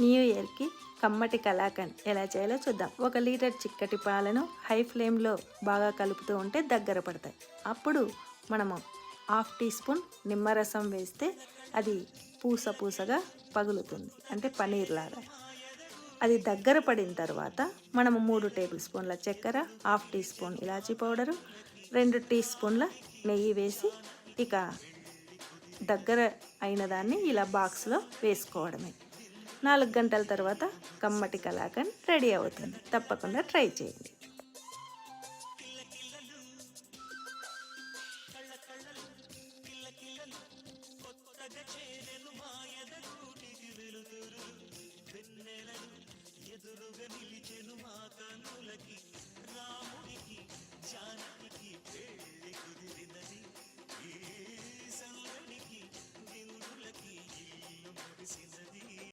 New ఇయర్కి కమ్మటి కలాకండ్ ఎలా చేయాలో చూద్దాం. ఒక లీటర్ చిక్కటి పాలను హై ఫ్లేమ్లో బాగా కలుపుతూ ఉంటే దగ్గర పడతాయి. అప్పుడు మనము హాఫ్ టీ స్పూన్ నిమ్మరసం వేస్తే అది పూస పూసగా పగులుతుంది. అంటే పనీర్ లాగా అది దగ్గర పడిన తర్వాత మనము మూడు టేబుల్ స్పూన్ల చక్కెర హాఫ్ టీ స్పూన్ ఇలాచీ పౌడరు రెండు టీ స్పూన్ల నెయ్యి వేసి ఇక దగ్గర అయిన దాన్ని ఇలా బాక్స్లో వేసుకోవడమే. నాలుగు గంటల తర్వాత కమ్మటి కలాకండ్ రెడీ అవుతుంది. తప్పకుండా ట్రై చేయండి.